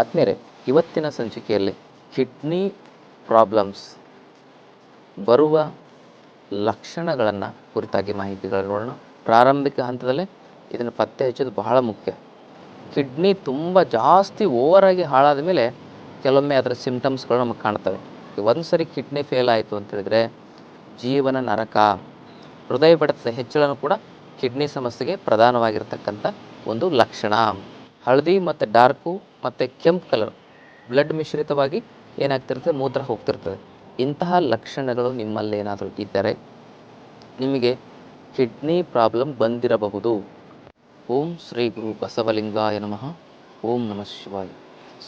ಆತ್ಮೀಯರೇ, ಇವತ್ತಿನ ಸಂಚಿಕೆಯಲ್ಲಿ ಕಿಡ್ನಿ ಪ್ರಾಬ್ಲಮ್ಸ್ ಬರುವ ಲಕ್ಷಣಗಳನ್ನು ಕುರಿತಾಗಿ ಮಾಹಿತಿಗಳನ್ನು ನೋಡೋಣ. ಪ್ರಾರಂಭಿಕ ಹಂತದಲ್ಲೇ ಇದನ್ನು ಪತ್ತೆ ಹಚ್ಚೋದು ಬಹಳ ಮುಖ್ಯ. ಕಿಡ್ನಿ ತುಂಬ ಜಾಸ್ತಿ ಓವರಾಗಿ ಹಾಳಾದ ಮೇಲೆ ಕೆಲವೊಮ್ಮೆ ಅದರ ಸಿಮ್ಟಮ್ಸ್ಗಳು ನಮಗೆ ಕಾಣ್ತವೆ. ಒಂದು ಸರಿ ಕಿಡ್ನಿ ಫೇಲ್ ಆಯಿತು ಅಂತ ಹೇಳಿದರೆ ಜೀವನ ನರಕ ಹೃದಯ ಬಡಿತದ ಹೆಚ್ಚಳನೂ ಕೂಡ ಕಿಡ್ನಿ ಸಮಸ್ಯೆಗೆ ಪ್ರಧಾನವಾಗಿರ್ತಕ್ಕಂಥ ಒಂದು ಲಕ್ಷಣ. ಹಳದಿ ಮತ್ತು ಡಾರ್ಕು ಮತ್ತು ಕೆಂಪು ಕಲರ್ ಬ್ಲಡ್ ಮಿಶ್ರಿತವಾಗಿ ಏನಾಗ್ತಿರ್ತದೆ ಮೂತ್ರ ಹೋಗ್ತಿರ್ತದೆ. ಇಂತಹ ಲಕ್ಷಣಗಳು ನಿಮ್ಮಲ್ಲಿ ಏನಾದರೂ ಇದ್ದರೆ ನಿಮಗೆ ಕಿಡ್ನಿ ಪ್ರಾಬ್ಲಮ್ ಬಂದಿರಬಹುದು. ಓಂ ಶ್ರೀ ಗುರು ಬಸವಲಿಂಗಾಯ ನಮಃ. ಓಂ ನಮಃ ಶಿವಾಯ.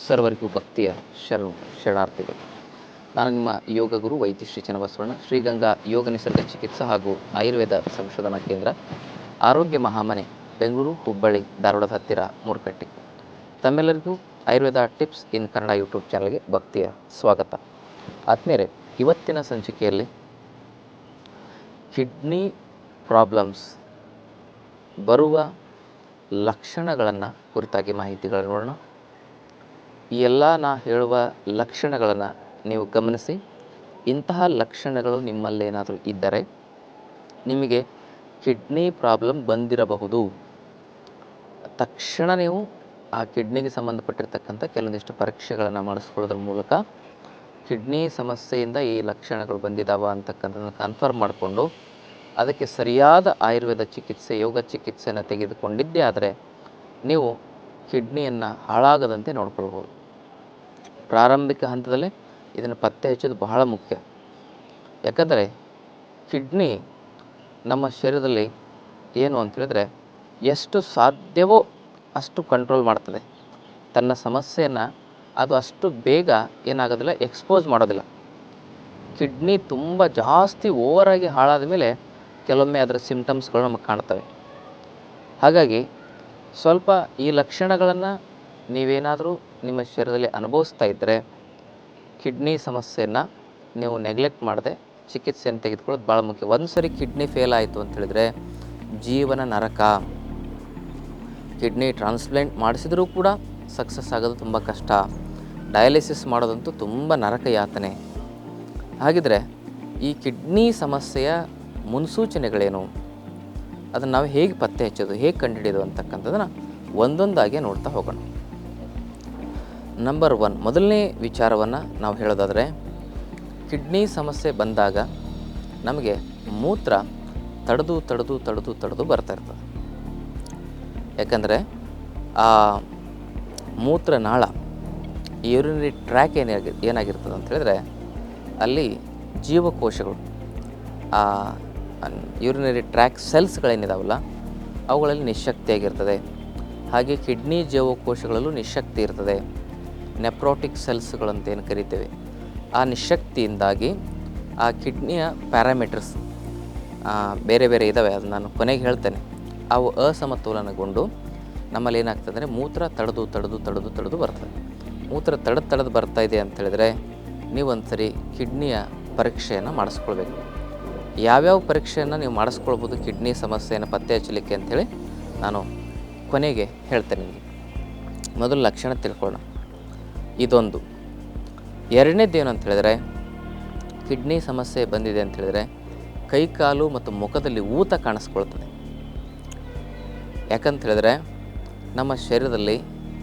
ಸರ್ವರಿಗೂ ಭಕ್ತಿಯ ಶರಣ ಶರಣಾರ್ಥಿಗಳು. ನಾನು ನಿಮ್ಮ ಯೋಗ ಗುರು ವೈದ್ಯ ಶ್ರೀ ಚನ್ನಬಸವಣ್ಣ, ಶ್ರೀಗಂಗಾ ಯೋಗ ನಿಸರ್ಗ ಚಿಕಿತ್ಸಾ ಹಾಗೂ ಆಯುರ್ವೇದ ಸಂಶೋಧನಾ ಕೇಂದ್ರ, ಆರೋಗ್ಯ ಮಹಾಮನೆ ಬೆಂಗಳೂರು, ಹುಬ್ಬಳ್ಳಿ ಧಾರವಾಡದ ಹತ್ತಿರ ಮೂರ್ಕಟ್ಟಿ ತಮ್ಮೆಲ್ಲರಿಗೂ Ayurveda tips in Kannada YouTube ಚಾನಲ್ಗೆ ಭಕ್ತಿಯ ಸ್ವಾಗತ. ಆತ್ಮೀಯರೇ, ಇವತ್ತಿನ ಸಂಚಿಕೆಯಲ್ಲಿ ಕಿಡ್ನಿ ಪ್ರಾಬ್ಲಮ್ಸ್ ಬರುವ ಲಕ್ಷಣಗಳನ್ನು ಕುರಿತಾಗಿ ಮಾಹಿತಿಗಳನ್ನು ನೋಡೋಣ. ಈ ಎಲ್ಲ ನಾ ಹೇಳುವ ಲಕ್ಷಣಗಳನ್ನು ನೀವು ಗಮನಿಸಿ. ಇಂತಹ ಲಕ್ಷಣಗಳು ನಿಮ್ಮಲ್ಲೇನಾದರೂ ಇದ್ದರೆ ನಿಮಗೆ ಕಿಡ್ನಿ ಪ್ರಾಬ್ಲಮ್ ಬಂದಿರಬಹುದು. ತಕ್ಷಣ ನೀವು ಆ ಕಿಡ್ನಿಗೆ ಸಂಬಂಧಪಟ್ಟಿರ್ತಕ್ಕಂಥ ಕೆಲವೊಂದಿಷ್ಟು ಪರೀಕ್ಷೆಗಳನ್ನು ಮಾಡಿಸ್ಕೊಳ್ಳೋದ್ರ ಮೂಲಕ ಕಿಡ್ನಿ ಸಮಸ್ಯೆಯಿಂದ ಈ ಲಕ್ಷಣಗಳು ಬಂದಿದ್ದಾವ ಅಂತಕ್ಕಂಥದ್ದನ್ನು ಕನ್ಫರ್ಮ್ ಮಾಡಿಕೊಂಡು ಅದಕ್ಕೆ ಸರಿಯಾದ ಆಯುರ್ವೇದ ಚಿಕಿತ್ಸೆ, ಯೋಗ ಚಿಕಿತ್ಸೆಯನ್ನು ತೆಗೆದುಕೊಂಡಿದ್ದೇ ಆದರೆ ನೀವು ಕಿಡ್ನಿಯನ್ನು ಹಾಳಾಗದಂತೆ ನೋಡ್ಕೊಳ್ಬೋದು. ಪ್ರಾರಂಭಿಕ ಹಂತದಲ್ಲೇ ಇದನ್ನು ಪತ್ತೆ ಹಚ್ಚೋದು ಬಹಳ ಮುಖ್ಯ. ಯಾಕಂದರೆ ಕಿಡ್ನಿ ನಮ್ಮ ಶರೀರದಲ್ಲಿ ಏನು ಅಂತ ಹೇಳಿದ್ರೆ ಎಷ್ಟು ಸಾಧ್ಯವೋ ಅಷ್ಟು ಕಂಟ್ರೋಲ್ ಮಾಡ್ತದೆ. ತನ್ನ ಸಮಸ್ಯೆಯನ್ನು ಅದು ಅಷ್ಟು ಬೇಗ ಏನಾಗೋದಿಲ್ಲ ಎಕ್ಸ್ಪೋಸ್ ಮಾಡೋದಿಲ್ಲ. ಕಿಡ್ನಿ ತುಂಬ ಜಾಸ್ತಿ ಓವರಾಗಿ ಹಾಳಾದ ಮೇಲೆ ಕೆಲವೊಮ್ಮೆ ಅದರ ಸಿಮ್ಟಮ್ಸ್ಗಳು ನಮಗೆ ಕಾಣ್ತವೆ. ಹಾಗಾಗಿ ಸ್ವಲ್ಪ ಈ ಲಕ್ಷಣಗಳನ್ನು ನೀವೇನಾದರೂ ನಿಮ್ಮ ಶರೀರದಲ್ಲಿ ಅನುಭವಿಸ್ತಾ ಇದ್ದರೆ ಕಿಡ್ನಿ ಸಮಸ್ಯೆಯನ್ನು ನೀವು ನೆಗ್ಲೆಕ್ಟ್ ಮಾಡದೆ ಚಿಕಿತ್ಸೆಯನ್ನು ತೆಗೆದುಕೊಳ್ಳೋದು ಭಾಳ ಮುಖ್ಯ. ಒಂದು ಸರಿ ಕಿಡ್ನಿ ಫೇಲ್ ಆಯಿತು ಅಂತ ಹೇಳಿದ್ರೆ ಜೀವನ ನರಕ. ಕಿಡ್ನಿ ಟ್ರಾನ್ಸ್ಪ್ಲಾಂಟ್ ಮಾಡಿಸಿದರೂ ಕೂಡ ಸಕ್ಸಸ್ ಆಗೋದು ತುಂಬ ಕಷ್ಟ. ಡಯಾಲಿಸಿಸ್ ಮಾಡೋದಂತೂ ತುಂಬ ನರಕ ಯಾತನೆ. ಹಾಗಿದ್ರೆ ಈ ಕಿಡ್ನಿ ಸಮಸ್ಯೆಯ ಮುನ್ಸೂಚನೆಗಳೇನು? ಅದನ್ನು ನಾವು ಹೇಗೆ ಪತ್ತೆ ಹಚ್ಚೋದು, ಹೇಗೆ ಕಂಡುಹಿಡಿಯೋದು ಅಂತಕ್ಕಂಥದ್ದನ್ನು ಒಂದೊಂದಾಗಿ ನೋಡ್ತಾ ಹೋಗೋಣ. ನಂಬರ್ ಒನ್, ಮೊದಲನೇ ವಿಚಾರವನ್ನು ನಾವು ಹೇಳೋದಾದರೆ, ಕಿಡ್ನಿ ಸಮಸ್ಯೆ ಬಂದಾಗ ನಮಗೆ ಮೂತ್ರ ತಡೆದು ತಡೆದು ತಡೆದು ತಡೆದು ಬರ್ತಾ ಇರ್ತದೆ. ಯಾಕಂದರೆ ಆ ಮೂತ್ರನಾಳ ಯೂರಿನರಿ ಟ್ರ್ಯಾಕ್ ಏನಾಗಿ ಏನಾಗಿರ್ತದೆ ಅಂತ ಹೇಳಿದ್ರೆ ಅಲ್ಲಿ ಜೀವಕೋಶಗಳು, ಆ ಯೂರಿನರಿ ಟ್ರ್ಯಾಕ್ ಸೆಲ್ಸ್ಗಳೇನಿದಾವಲ್ಲ, ಅವುಗಳಲ್ಲಿ ನಿಶಕ್ತಿಯಾಗಿರ್ತದೆ ಹಾಗೆ ಕಿಡ್ನಿ ಜೀವಕೋಶಗಳಲ್ಲೂ ನಿಶಕ್ತಿ ಇರ್ತದೆ. ನೆಪ್ರೋಟಿಕ್ ಸೆಲ್ಸ್ಗಳಂತ ಏನು ಕರಿತೇವೆ, ಆ ನಿಶಕ್ತಿಯಿಂದಾಗಿ ಆ ಕಿಡ್ನಿಯ ಪ್ಯಾರಾಮೀಟರ್ಸ್ ಬೇರೆ ಬೇರೆ ಇದ್ದಾವೆ ಅದು ನಾನು ಕೊನೆಗೆ ಹೇಳ್ತೇನೆ. ಅವು ಅಸಮತೋಲನಗೊಂಡು ನಮ್ಮಲ್ಲಿ ಏನಾಗ್ತದೆ ಅಂದರೆ ಮೂತ್ರ ತಡೆದು ತಡೆದು ತಡೆದು ತಡೆದು ಬರ್ತದೆ. ಮೂತ್ರ ತಡೆದು ತಡೆದು ಬರ್ತಾ ಇದೆ ಅಂತ ಹೇಳಿದ್ರೆ ನೀವೊಂದು ಸರಿ ಕಿಡ್ನಿಯ ಪರೀಕ್ಷೆಯನ್ನು ಮಾಡಿಸ್ಕೊಳ್ಬೇಕು. ಯಾವ್ಯಾವ ಪರೀಕ್ಷೆಯನ್ನು ನೀವು ಮಾಡಿಸ್ಕೊಳ್ಬೋದು, ಕಿಡ್ನಿ ಸಮಸ್ಯೆಯನ್ನು ಪತ್ತೆ ಹಚ್ಚಲಿಕ್ಕೆ ಅಂಥೇಳಿ ನಾನು ಕೊನೆಗೆ ಹೇಳ್ತೇನೆ ನಿಮಗೆ. ಮೊದಲು ಲಕ್ಷಣ ತಿಳ್ಕೊಳ್ಳೋಣ. ಇದೊಂದು. ಎರಡನೇದು ಏನು ಅಂತ ಹೇಳಿದ್ರೆ ಕಿಡ್ನಿ ಸಮಸ್ಯೆ ಬಂದಿದೆ ಅಂತ ಹೇಳಿದ್ರೆ ಕೈ ಕಾಲು ಮತ್ತು ಮುಖದಲ್ಲಿ ಊತ ಕಾಣಿಸ್ಕೊಳ್ತದೆ. ಯಾಕಂತ ಹೇಳಿದ್ರೆ ನಮ್ಮ ಶರೀರದಲ್ಲಿ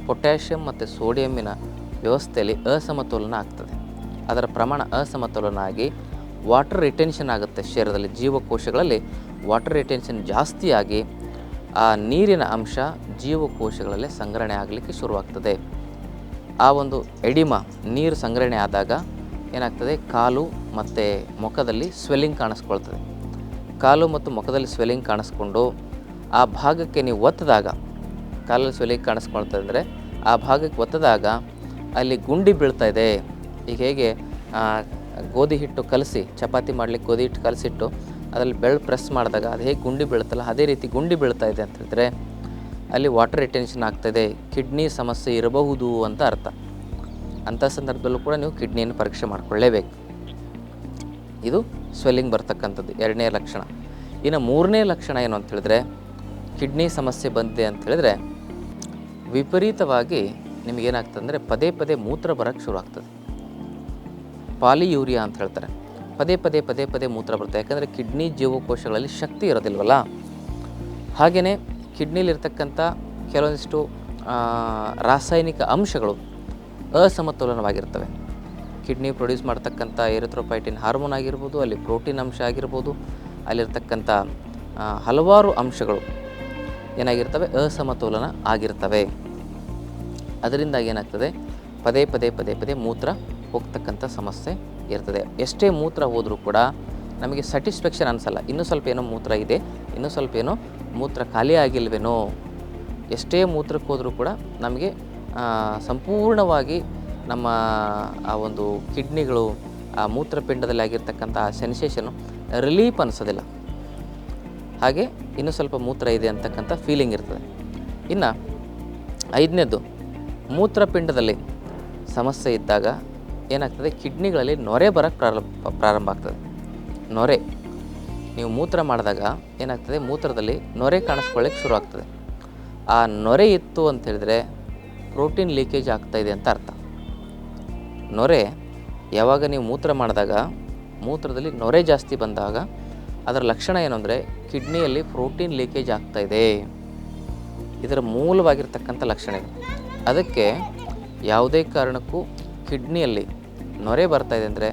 ಪೊಟ್ಯಾಷಿಯಂ ಮತ್ತು ಸೋಡಿಯಮ್ಮಿನ ವ್ಯವಸ್ಥೆಯಲ್ಲಿ ಅಸಮತೋಲನ ಆಗ್ತದೆ. ಅದರ ಪ್ರಮಾಣ ಅಸಮತೋಲನ ಆಗಿ ವಾಟರ್ ರಿಟೆನ್ಷನ್ ಆಗುತ್ತೆ ಶರೀರದಲ್ಲಿ, ಜೀವಕೋಶಗಳಲ್ಲಿ. ವಾಟರ್ ರಿಟೆನ್ಷನ್ ಜಾಸ್ತಿಯಾಗಿ ಆ ನೀರಿನ ಅಂಶ ಜೀವಕೋಶಗಳಲ್ಲಿ ಸಂಗ್ರಹಣೆ ಆಗಲಿಕ್ಕೆ ಶುರುವಾಗ್ತದೆ. ಆ ಒಂದು ಎಡಿಮಾ ನೀರು ಸಂಗ್ರಹಣೆ ಆದಾಗ ಏನಾಗ್ತದೆ? ಕಾಲು ಮತ್ತು ಮುಖದಲ್ಲಿ ಸ್ವೆಲ್ಲಿಂಗ್ ಕಾಣಿಸ್ಕೊಳ್ತದೆ. ಕಾಲು ಮತ್ತು ಮುಖದಲ್ಲಿ ಸ್ವೆಲ್ಲಿಂಗ್ ಕಾಣಿಸ್ಕೊಂಡು ಆ ಭಾಗಕ್ಕೆ ನೀವು ಒತ್ತಿದಾಗ, ಕಾಲಲ್ಲಿ ಸ್ವೆಲ್ಲಿಂಗ್ ಕಾಣಿಸ್ಕೊಳ್ತದೆ ಇದ್ದರೆ ಆ ಭಾಗಕ್ಕೆ ಒತ್ತಿದಾಗ ಅಲ್ಲಿ ಗುಂಡಿ ಬೀಳ್ತಾ ಇದೆ. ಈಗ ಹೇಗೆ ಗೋಧಿ ಹಿಟ್ಟು ಕಲಸಿ, ಚಪಾತಿ ಮಾಡಲಿಕ್ಕೆ ಗೋಧಿ ಹಿಟ್ಟು ಕಲಸಿಟ್ಟು ಅದರಲ್ಲಿ ಬೆಳ್ಳು ಪ್ರೆಸ್ ಮಾಡಿದಾಗ ಅದು ಹೇಗೆ ಗುಂಡಿ ಬೀಳುತ್ತಲ್ಲ ಅದೇ ರೀತಿ ಗುಂಡಿ ಬೀಳ್ತಾ ಇದೆ ಅಂತ ಹೇಳಿದ್ರೆ ಅಲ್ಲಿ ವಾಟರ್ ರಿಟೆನ್ಷನ್ ಆಗ್ತದೆ ಕಿಡ್ನಿ ಸಮಸ್ಯೆ ಇರಬಹುದು ಅಂತ ಅರ್ಥ. ಅಂಥ ಸಂದರ್ಭದಲ್ಲೂ ಕೂಡ ನೀವು ಕಿಡ್ನಿಯನ್ನು ಪರೀಕ್ಷೆ ಮಾಡಿಕೊಳ್ಳೇಬೇಕು. ಇದು ಸ್ವೆಲ್ಲಿಂಗ್ ಬರ್ತಕ್ಕಂಥದ್ದು, ಎರಡನೇ ಲಕ್ಷಣ. ಇನ್ನು ಮೂರನೇ ಲಕ್ಷಣ ಏನು ಅಂತ ಹೇಳಿದ್ರೆ ಕಿಡ್ನಿ ಸಮಸ್ಯೆ ಬಂದಿದೆ ಅಂತ ಹೇಳಿದ್ರೆ ವಿಪರೀತವಾಗಿ ನಿಮಗೇನಾಗ್ತದೆ ಅಂದರೆ ಪದೇ ಪದೇ ಮೂತ್ರ ಬರೋಕ್ಕೆ ಶುರು ಆಗ್ತದೆ ಪಾಲಿಯೂರಿಯಾ ಅಂತ ಹೇಳ್ತಾರೆ. ಪದೇ ಪದೇ ಪದೇ ಪದೇ ಮೂತ್ರ ಬರುತ್ತೆ. ಯಾಕಂದರೆ ಕಿಡ್ನಿ ಜೀವಕೋಶಗಳಲ್ಲಿ ಶಕ್ತಿ ಇರೋದಿಲ್ವಲ್ಲ? ಹಾಗೆಯೇ ಕಿಡ್ನಿಲಿರ್ತಕ್ಕಂಥ ಕೆಲವೊಂದಿಷ್ಟು ರಾಸಾಯನಿಕ ಅಂಶಗಳು ಅಸಮತೋಲನವಾಗಿರ್ತವೆ. ಕಿಡ್ನಿ ಪ್ರೊಡ್ಯೂಸ್ ಮಾಡ್ತಕ್ಕಂಥ ಏರಿಥ್ರೋಪೈಟಿನ್ ಹಾರ್ಮೋನ್ ಆಗಿರ್ಬೋದು, ಅಲ್ಲಿ ಪ್ರೋಟೀನ್ ಅಂಶ ಆಗಿರ್ಬೋದು, ಅಲ್ಲಿರ್ತಕ್ಕಂಥ ಹಲವಾರು ಅಂಶಗಳು ಏನಾಗಿರ್ತವೆ? ಅಸಮತೋಲನ ಆಗಿರ್ತವೆ. ಅದರಿಂದ ಏನಾಗ್ತದೆ? ಪದೇ ಪದೇ ಪದೇ ಪದೇ ಮೂತ್ರ ಹೋಗ್ತಕ್ಕಂಥ ಸಮಸ್ಯೆ ಇರ್ತದೆ. ಎಷ್ಟೇ ಮೂತ್ರ ಹೋದರೂ ಕೂಡ ನಮಗೆ ಸ್ಯಾಟಿಸ್ಫ್ಯಾಕ್ಷನ್ ಅನಿಸಲ್ಲ. ಇನ್ನೂ ಸ್ವಲ್ಪ ಏನೋ ಮೂತ್ರ ಇದೆ, ಇನ್ನೂ ಸ್ವಲ್ಪ ಏನೋ ಮೂತ್ರ ಖಾಲಿ ಆಗಿಲ್ವೇನೋ, ಎಷ್ಟೇ ಮೂತ್ರಕ್ಕೆ ಹೋದರೂ ಕೂಡ ನಮಗೆ ಸಂಪೂರ್ಣವಾಗಿ ನಮ್ಮ, ಆ, ಒಂದು ಕಿಡ್ನಿಗಳು, ಆ, ಮೂತ್ರಪಿಂಡದಲ್ಲಿ ಆಗಿರ್ತಕ್ಕಂಥ ಸೆನ್ಸೇಷನು ರಿಲೀಫ್ ಅನಿಸೋದಿಲ್ಲ. ಹಾಗೆ ಇನ್ನೂ ಸ್ವಲ್ಪ ಮೂತ್ರ ಇದೆ ಅಂತಕ್ಕಂಥ ಫೀಲಿಂಗ್ ಇರ್ತದೆ. ಇನ್ನು ಐದನೇದು, ಮೂತ್ರಪಿಂಡದಲ್ಲಿ ಸಮಸ್ಯೆ ಇದ್ದಾಗ ಏನಾಗ್ತದೆ ಕಿಡ್ನಿಗಳಲ್ಲಿ ನೊರೆ ಬರೋಕ್ಕೆ ಪ್ರಾರಂಭ ಪ್ರಾರಂಭ ಆಗ್ತದೆ. ನೊರೆ, ನೀವು ಮೂತ್ರ ಮಾಡಿದಾಗ ಏನಾಗ್ತದೆ, ಮೂತ್ರದಲ್ಲಿ ನೊರೆ ಕಾಣಿಸ್ಕೊಳ್ಳಿಕ್ಕೆ ಶುರು ಆಗ್ತದೆ. ಆ ನೊರೆ ಇತ್ತು ಅಂತ ಹೇಳಿದ್ರೆ ಪ್ರೋಟೀನ್ ಲೀಕೇಜ್ ಆಗ್ತಾಯಿದೆ ಅಂತ ಅರ್ಥ. ನೊರೆ, ಯಾವಾಗ ನೀವು ಮೂತ್ರ ಮಾಡಿದಾಗ, ಮೂತ್ರದಲ್ಲಿ ನೊರೆ ಜಾಸ್ತಿ ಬಂದಾಗ ಅದರ ಲಕ್ಷಣ ಏನು ಅಂದರೆ ಕಿಡ್ನಿಯಲ್ಲಿ ಪ್ರೋಟೀನ್ ಲೀಕೇಜ್ ಆಗ್ತಾ ಇದೆ. ಇದರ ಮೂಲವಾಗಿರ್ತಕ್ಕಂಥ ಲಕ್ಷಣ ಇದು. ಅದಕ್ಕೆ ಯಾವುದೇ ಕಾರಣಕ್ಕೂ ಕಿಡ್ನಿಯಲ್ಲಿ ನೊರೆ ಬರ್ತಾ ಇದೆ ಅಂದರೆ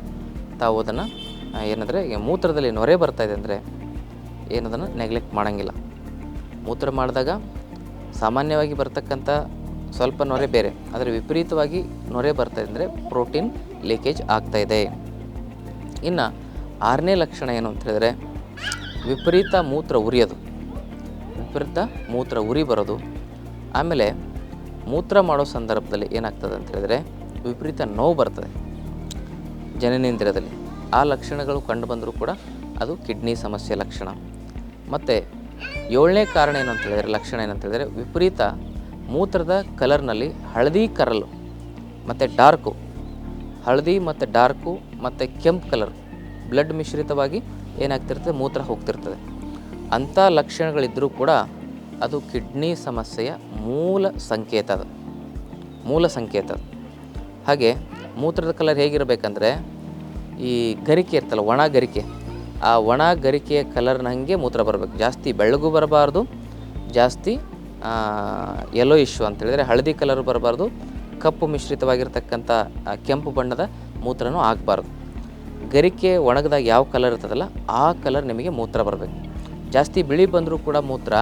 ತಾವು ಅದನ್ನು ಏನಂದರೆ ಮೂತ್ರದಲ್ಲಿ ನೊರೆ ಬರ್ತಾ ಇದೆ ಅಂದರೆ ಏನದನ್ನು ನೆಗ್ಲೆಕ್ಟ್ ಮಾಡೋಂಗಿಲ್ಲ. ಮೂತ್ರ ಮಾಡಿದಾಗ ಸಾಮಾನ್ಯವಾಗಿ ಬರ್ತಕ್ಕಂಥ ಸ್ವಲ್ಪ ನೊರೆ ಬೇರೆ, ಆದರೆ ವಿಪರೀತವಾಗಿ ನೊರೆ ಬರ್ತಾ ಇದೆ ಅಂದರೆ ಪ್ರೋಟೀನ್ ಲೀಕೇಜ್ ಆಗ್ತಾ ಇದೆ. ಇನ್ನು ಆರನೇ ಲಕ್ಷಣ ಏನು ಅಂತ ಹೇಳಿದ್ರೆ ವಿಪರೀತ ಮೂತ್ರ ಉರಿಯೋದು. ವಿಪರೀತ ಮೂತ್ರ ಉರಿ ಬರೋದು. ಆಮೇಲೆ ಮೂತ್ರ ಮಾಡೋ ಸಂದರ್ಭದಲ್ಲಿ ಏನಾಗ್ತದೆ ಅಂತ ಹೇಳಿದ್ರೆ ವಿಪರೀತ ನೋವು ಬರ್ತದೆ ಜನನೇಂದ್ರಿಯದಲ್ಲಿ. ಆ ಲಕ್ಷಣಗಳು ಕಂಡು ಬಂದರೂ ಕೂಡ ಅದು ಕಿಡ್ನಿ ಸಮಸ್ಯೆ ಲಕ್ಷಣ. ಮತ್ತು ಏಳನೇ ಕಾರಣ ಏನು ಅಂತ ಹೇಳಿದ್ರೆ, ಲಕ್ಷಣ ಏನಂತ ಹೇಳಿದರೆ ವಿಪರೀತ ಮೂತ್ರದ ಕಲರ್ನಲ್ಲಿ ಹಳದಿ ಕರಲು ಮತ್ತು ಡಾರ್ಕು. ಹಳದಿ ಮತ್ತು ಡಾರ್ಕು ಮತ್ತು ಕೆಂಪು ಕಲರ್. ಬ್ಲಡ್ ಮಿಶ್ರಿತವಾಗಿ ಏನಾಗ್ತಿರ್ತದೆ ಮೂತ್ರ ಹೋಗ್ತಿರ್ತದೆ. ಅಂಥ ಲಕ್ಷಣಗಳಿದ್ದರೂ ಕೂಡ ಅದು ಕಿಡ್ನಿ ಸಮಸ್ಯೆಯ ಮೂಲ ಸಂಕೇತ ಅದು. ಮೂಲ ಸಂಕೇತ ಅದು. ಹಾಗೆ ಮೂತ್ರದ ಕಲರ್ ಹೇಗಿರಬೇಕಂದ್ರೆ ಈ ಗರಿಕೆ ಇರ್ತಲ್ಲ, ಒಣ ಗರಿಕೆ. ಆ ಒಣ ಗರಿಕೆಯ ಕಲರ್ನ ಹಾಗೆ ಮೂತ್ರ ಬರಬೇಕು. ಜಾಸ್ತಿ ಬೆಳ್ಳಗೂ ಬರಬಾರ್ದು, ಜಾಸ್ತಿ ಯೆಲ್ಲೋ ಇಶ್ಯೂ ಅಂತ ಹೇಳಿದರೆ ಹಳದಿ ಕಲರ್ ಬರಬಾರ್ದು, ಕಪ್ಪು ಮಿಶ್ರಿತವಾಗಿರ್ತಕ್ಕಂಥ ಕೆಂಪು ಬಣ್ಣದ ಮೂತ್ರನೂ ಆಗಬಾರ್ದು. ಗರಿಕೆ ಒಣಗಿದಾಗ ಯಾವ ಕಲರ್ ಇರ್ತದಲ್ಲ, ಆ ಕಲರ್ ನಿಮಗೆ ಮೂತ್ರ ಬರಬೇಕು. ಜಾಸ್ತಿ ಬಿಳಿ ಬಂದರೂ ಕೂಡ ಮೂತ್ರ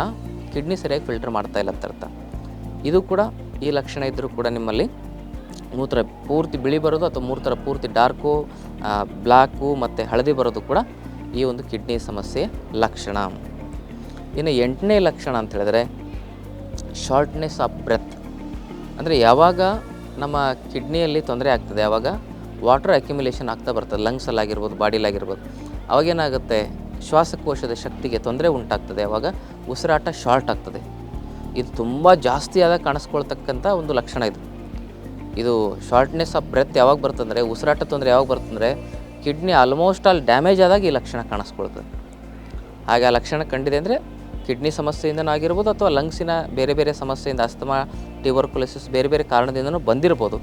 ಕಿಡ್ನಿ ಸರಿಯಾಗಿ ಫಿಲ್ಟರ್ ಮಾಡ್ತಾ ಇಲ್ಲ ಅಂತ ಅರ್ಥ. ಇದು ಕೂಡ ಈ ಲಕ್ಷಣ ಇದ್ದರೂ ಕೂಡ ನಿಮ್ಮಲ್ಲಿ ಮೂತ್ರ ಪೂರ್ತಿ ಬಿಳಿ ಬರೋದು ಅಥವಾ ಮೂತ್ರ ಪೂರ್ತಿ ಡಾರ್ಕು ಬ್ಲ್ಯಾಕು ಮತ್ತು ಹಳದಿ ಬರೋದು ಕೂಡ ಈ ಒಂದು ಕಿಡ್ನಿ ಸಮಸ್ಯೆಯ ಲಕ್ಷಣ. ಇನ್ನು ಎಂಟನೇ ಲಕ್ಷಣ ಅಂತ ಹೇಳಿದ್ರೆ ಶಾರ್ಟ್ನೆಸ್ ಆಫ್ ಬ್ರೆತ್ ಅಂದರೆ ಯಾವಾಗ ನಮ್ಮ ಕಿಡ್ನಿಯಲ್ಲಿ ತೊಂದರೆ ಆಗ್ತದೆ, ಯಾವಾಗ ವಾಟರ್ ಅಕ್ಯುಮುಲೇಷನ್ ಆಗ್ತಾ ಬರ್ತದೆ ಲಂಗ್ಸಲ್ಲಾಗಿರ್ಬೋದು ಬಾಡಿಲಾಗಿರ್ಬೋದು ಅವಾಗೇನಾಗುತ್ತೆ? ಶ್ವಾಸಕೋಶದ ಶಕ್ತಿಗೆ ತೊಂದರೆ ಉಂಟಾಗ್ತದೆ. ಅವಾಗ ಉಸಿರಾಟ ಶಾರ್ಟ್ ಆಗ್ತದೆ. ಇದು ತುಂಬ ಜಾಸ್ತಿ ಕಾಣಿಸ್ಕೊಳ್ತಕ್ಕಂಥ ಒಂದು ಲಕ್ಷಣ ಇದು. ಇದು ಶಾರ್ಟ್ನೆಸ್ ಆಫ್ ಬ್ರೆತ್ ಯಾವಾಗ ಬರ್ತಂದರೆ, ಉಸಿರಾಟ ತೊಂದರೆ ಯಾವಾಗ ಬರ್ತಂದರೆ, ಕಿಡ್ನಿ ಆಲ್ಮೋಸ್ಟ್ ಆಲ್ ಡ್ಯಾಮೇಜ್ ಆದಾಗ ಈ ಲಕ್ಷಣ ಕಾಣಿಸ್ಕೊಳ್ತದೆ. ಹಾಗೆ ಆ ಲಕ್ಷಣ ಕಂಡಿದೆ ಅಂದರೆ ಕಿಡ್ನಿ ಸಮಸ್ಯೆಯಿಂದನೂ ಆಗಿರ್ಬೋದು ಅಥವಾ ಲಂಗ್ಸಿನ ಬೇರೆ ಬೇರೆ ಸಮಸ್ಯೆಯಿಂದ, ಅಸ್ತಮಾ ಟ್ಯೂಬರ್ಕುಲೋಸಿಸ್ ಬೇರೆ ಬೇರೆ ಕಾರಣದಿಂದನೂ ಬಂದಿರ್ಬೋದು.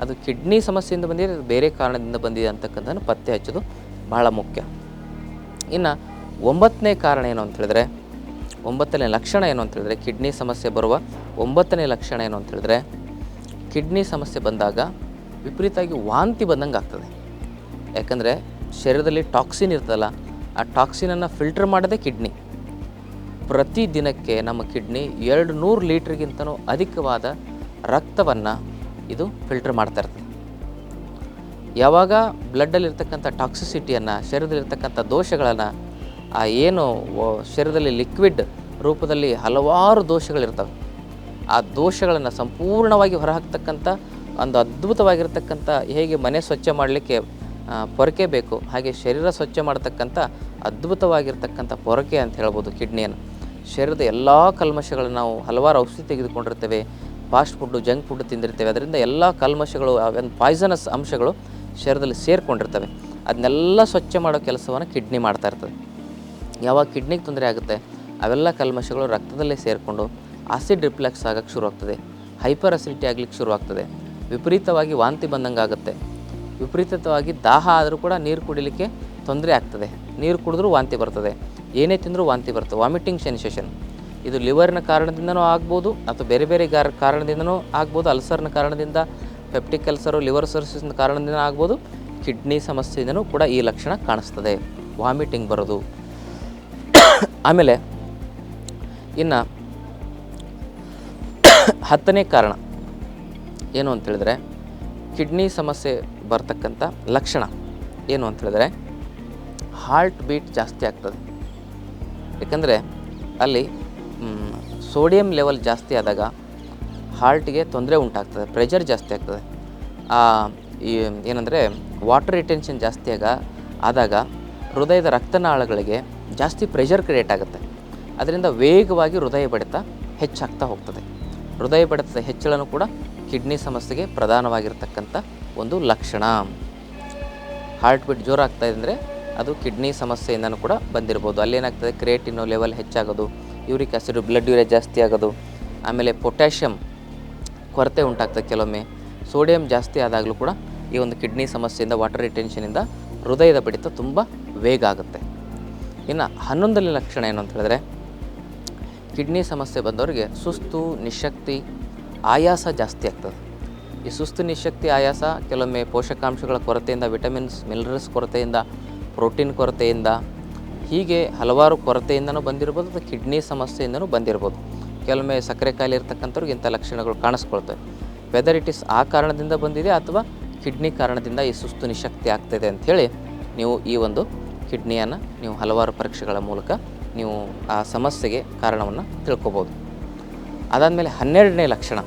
ಅದು ಕಿಡ್ನಿ ಸಮಸ್ಯೆಯಿಂದ ಬಂದಿದೆ ಬೇರೆ ಕಾರಣದಿಂದ ಬಂದಿದೆ ಅಂತಕ್ಕಂಥದ್ದು ಪತ್ತೆ ಹಚ್ಚೋದು ಬಹಳ ಮುಖ್ಯ. ಇನ್ನು ಒಂಬತ್ತನೇ ಕಾರಣ ಏನು ಅಂತ ಹೇಳಿದ್ರೆ, ಒಂಬತ್ತನೇ ಲಕ್ಷಣ ಏನು ಅಂತ ಹೇಳಿದ್ರೆ, ಕಿಡ್ನಿ ಸಮಸ್ಯೆ ಬರುವ ಒಂಬತ್ತನೇ ಲಕ್ಷಣ ಏನು ಅಂತ ಹೇಳಿದ್ರೆ, ಕಿಡ್ನಿ ಸಮಸ್ಯೆ ಬಂದಾಗ ವಿಪರೀತವಾಗಿ ವಾಂತಿ ಬಂದಂಗೆ ಆಗ್ತದೆ. ಯಾಕಂದರೆ ಶರೀರದಲ್ಲಿ ಟಾಕ್ಸಿನ್ ಇರ್ತದಲ್ಲ, ಆ ಟಾಕ್ಸಿನನ್ನು ಫಿಲ್ಟರ್ ಮಾಡೋದೇ ಕಿಡ್ನಿ. ಪ್ರತಿ ದಿನಕ್ಕೆ ನಮ್ಮ ಕಿಡ್ನಿ ಎರಡು ನೂರು ಲೀಟ್ರಿಗಿಂತನೂ ಅಧಿಕವಾದ ರಕ್ತವನ್ನು ಇದು ಫಿಲ್ಟರ್ ಮಾಡ್ತಾ ಇರ್ತದೆ ಯಾವಾಗ ಬ್ಲಡ್ಡಲ್ಲಿರ್ತಕ್ಕಂಥ ಟಾಕ್ಸಿಸಿಟಿಯನ್ನು ಶರೀರದಲ್ಲಿರ್ತಕ್ಕಂಥ ದೋಷಗಳನ್ನು, ಆ ಏನು ಶರೀರದಲ್ಲಿ ಲಿಕ್ವಿಡ್ ರೂಪದಲ್ಲಿ ಹಲವಾರು ದೋಷಗಳಿರ್ತವೆ ಆ ದೋಷಗಳನ್ನು ಸಂಪೂರ್ಣವಾಗಿ ಹೊರಹಾಕ್ತಕ್ಕಂಥ, ಒಂದು ಅದ್ಭುತವಾಗಿರ್ತಕ್ಕಂಥ ಹೇಗೆ ಮನೆ ಸ್ವಚ್ಛ ಮಾಡಲಿಕ್ಕೆ ಪೊರಕೆ ಬೇಕು, ಹಾಗೆ ಶರೀರ ಸ್ವಚ್ಛ ಮಾಡ್ತಕ್ಕಂಥ ಅದ್ಭುತವಾಗಿರ್ತಕ್ಕಂಥ ಪೊರಕೆ ಅಂತ ಹೇಳ್ಬೋದು ಕಿಡ್ನಿಯನ್ನು. ಶರೀರದ ಎಲ್ಲ ಕಲ್ಮಶಗಳನ್ನು ನಾವು ಹಲವಾರು ಔಷಧಿ ತೆಗೆದುಕೊಂಡಿರ್ತೇವೆ. ಫಾಸ್ಟ್ ಫುಡ್ಡು ಜಂಕ್ ಫುಡ್ ತಿಂದಿರ್ತೇವೆ. ಅದರಿಂದ ಎಲ್ಲ ಕಲ್ಮಶಗಳು ಅವೇನು ಪಾಯ್ಸನಸ್ ಅಂಶಗಳು ಶರೀರದಲ್ಲಿ ಸೇರಿಕೊಂಡಿರ್ತವೆ. ಅದನ್ನೆಲ್ಲ ಸ್ವಚ್ಛ ಮಾಡೋ ಕೆಲಸವನ್ನು ಕಿಡ್ನಿ ಮಾಡ್ತಾ ಇರ್ತದೆ. ಯಾವಾಗ ಕಿಡ್ನಿಗೆ ತೊಂದರೆ ಆಗುತ್ತೆ, ಅವೆಲ್ಲ ಕಲ್ಮಶಗಳು ರಕ್ತದಲ್ಲೇ ಸೇರಿಕೊಂಡು ಆಸಿಡ್ ರಿಫ್ಲೆಕ್ಸ್ ಆಗೋಕ್ಕೆ ಶುರುವಾಗ್ತದೆ ಹೈಪರ್ ಅಸಿಡಿಟಿ ಆಗ್ಲಿಕ್ಕೆ ಶುರುವಾಗ್ತದೆ ವಿಪರೀತವಾಗಿ ವಾಂತಿ ಬಂದಂಗೆ ಆಗುತ್ತೆ. ವಿಪರೀತವಾಗಿ ದಾಹ ಆದರೂ ಕೂಡ ನೀರು ಕುಡಿಲಿಕ್ಕೆ ತೊಂದರೆ ಆಗ್ತದೆ. ನೀರು ಕುಡಿದ್ರೂ ವಾಂತಿ ಬರ್ತದೆ. ಏನೇ ತಿಂದರೂ ವಾಂತಿ ಬರ್ತದೆ ವಾಮಿಟಿಂಗ್ ಸೆನ್ಸೇಷನ್ ಇದು ಲಿವರ್ನ ಕಾರಣದಿಂದನೂ ಆಗ್ಬೋದು ಅಥವಾ ಬೇರೆ ಬೇರೆ ಗಾರ ಕಾರಣದಿಂದನೂ ಆಗ್ಬೋದು, ಅಲ್ಸರ್ನ ಕಾರಣದಿಂದ, ಪೆಪ್ಟಿಕ್ ಅಲ್ಸರು, ಲಿವರ್ ಸರ್ಸಿಸ್ನ ಕಾರಣದಿಂದ ಆಗ್ಬೋದು, ಕಿಡ್ನಿ ಸಮಸ್ಯೆಯಿಂದನೂ ಕೂಡ ಈ ಲಕ್ಷಣ ಕಾಣಿಸ್ತದೆ. ವಾಮಿಟಿಂಗ್ ಬರೋದು. ಆಮೇಲೆ, ಇನ್ನು ಹತ್ತನೇ ಕಾರಣ ಏನು ಅಂತೇಳಿದ್ರೆ ಕಿಡ್ನಿ ಸಮಸ್ಯೆ ಬರ್ತಕ್ಕಂಥ ಲಕ್ಷಣ ಏನು ಅಂತೇಳಿದ್ರೆ ಹಾರ್ಟ್ ಬೀಟ್ ಜಾಸ್ತಿ ಆಗ್ತದೆ. ಯಾಕಂದರೆ ಅಲ್ಲಿ ಸೋಡಿಯಂ ಲೆವೆಲ್ ಜಾಸ್ತಿ ಆದಾಗ ಹಾರ್ಟ್ಗೆ ತೊಂದರೆ ಉಂಟಾಗ್ತದೆ, ಪ್ರೆಷರ್ ಜಾಸ್ತಿ ಆಗ್ತದೆ. ಈ ಏನಂದರೆ ವಾಟರ್ ರಿಟೆನ್ಷನ್ ಜಾಸ್ತಿ ಆಗ, ಆದಾಗ ಹೃದಯದ ರಕ್ತನಾಳಗಳಿಗೆ ಜಾಸ್ತಿ ಪ್ರೆಷರ್ ಕ್ರಿಯೇಟ್ ಆಗುತ್ತೆ. ಅದರಿಂದ ವೇಗವಾಗಿ ಹೃದಯ ಬಡಿತ ಹೆಚ್ಚಾಗ್ತಾ ಹೋಗ್ತದೆ. ಹೃದಯ ಬಡಿತದ ಹೆಚ್ಚಳನು ಕೂಡ ಕಿಡ್ನಿ ಸಮಸ್ಯೆಗೆ ಪ್ರಧಾನವಾಗಿರ್ತಕ್ಕಂಥ ಒಂದು ಲಕ್ಷಣ. ಹಾರ್ಟ್ ಬೀಟ್ ಜೋರಾಗ್ತಾ ಅಂದರೆ ಅದು ಕಿಡ್ನಿ ಸಮಸ್ಯೆಯಿಂದನೂ ಕೂಡ ಬಂದಿರ್ಬೋದು. ಅಲ್ಲೇನಾಗ್ತದೆ? ಕ್ರಿಯೇಟಿನೋ ಲೆವೆಲ್ ಹೆಚ್ಚಾಗೋದು ಯೂರಿಕ್ ಆ್ಯಸಿಡ್ ಬ್ಲಡ್ ಯೂರಿಯಾ ಜಾಸ್ತಿ ಆಗೋದು, ಆಮೇಲೆ ಪೊಟ್ಯಾಷಿಯಮ್ ಕೊರತೆ ಉಂಟಾಗ್ತದೆ ಕೆಲವೊಮ್ಮೆ. ಸೋಡಿಯಂ ಜಾಸ್ತಿ ಆದಾಗಲೂ ಕೂಡ ಈ ಒಂದು ಕಿಡ್ನಿ ಸಮಸ್ಯೆಯಿಂದ ವಾಟರ್ ರಿಟೆನ್ಷನಿಂದ ಹೃದಯದ ಬಡಿತ ತುಂಬ ವೇಗ ಆಗುತ್ತೆ. ಇನ್ನು ಹನ್ನೊಂದನೇ ಲಕ್ಷಣ ಏನು ಅಂತ ಹೇಳಿದ್ರೆ ಕಿಡ್ನಿ ಸಮಸ್ಯೆ ಬಂದವರಿಗೆ ಸುಸ್ತು, ನಿಶಕ್ತಿ, ಆಯಾಸ ಜಾಸ್ತಿ ಆಗ್ತದೆ. ಈ ಸುಸ್ತು, ನಿಶಕ್ತಿ, ಆಯಾಸ ಕೆಲವೊಮ್ಮೆ ಪೋಷಕಾಂಶಗಳ ಕೊರತೆಯಿಂದ ವಿಟಮಿನ್ಸ್ ಮಿನರಲ್ಸ್ ಕೊರತೆಯಿಂದ ಪ್ರೋಟೀನ್ ಕೊರತೆಯಿಂದ ಹೀಗೆ ಹಲವಾರು ಕೊರತೆಯಿಂದನೂ ಬಂದಿರ್ಬೋದು ಅಥವಾ ಕಿಡ್ನಿ ಸಮಸ್ಯೆಯಿಂದನೂ ಬಂದಿರ್ಬೋದು. ಕೆಲವೊಮ್ಮೆ ಸಕ್ಕರೆ ಕಾಯಿಲೆ ಇರ್ತಕ್ಕಂಥವ್ರಿಗೆ ಇಂಥ ಲಕ್ಷಣಗಳು ಕಾಣಿಸ್ಕೊಳ್ತವೆ. ವೆದರ್ ಇಟ್ ಇಸ್ ಆ ಕಾರಣದಿಂದ ಬಂದಿದೆ ಅಥವಾ ಕಿಡ್ನಿ ಕಾರಣದಿಂದ ಈ ಸುಸ್ತು ನಿಶಕ್ತಿ ಆಗ್ತಿದೆ ಅಂಥೇಳಿ ನೀವು ಈ ಒಂದು ಕಿಡ್ನಿಯನ್ನು ನೀವು ಹಲವಾರು ಪರೀಕ್ಷೆಗಳ ಮೂಲಕ ನೀವು ಆ ಸಮಸ್ಯೆಗೆ ಕಾರಣವನ್ನು ತಿಳ್ಕೊಬೋದು. ಅದಾದಮೇಲೆ ಹನ್ನೆರಡನೇ ಲಕ್ಷಣ.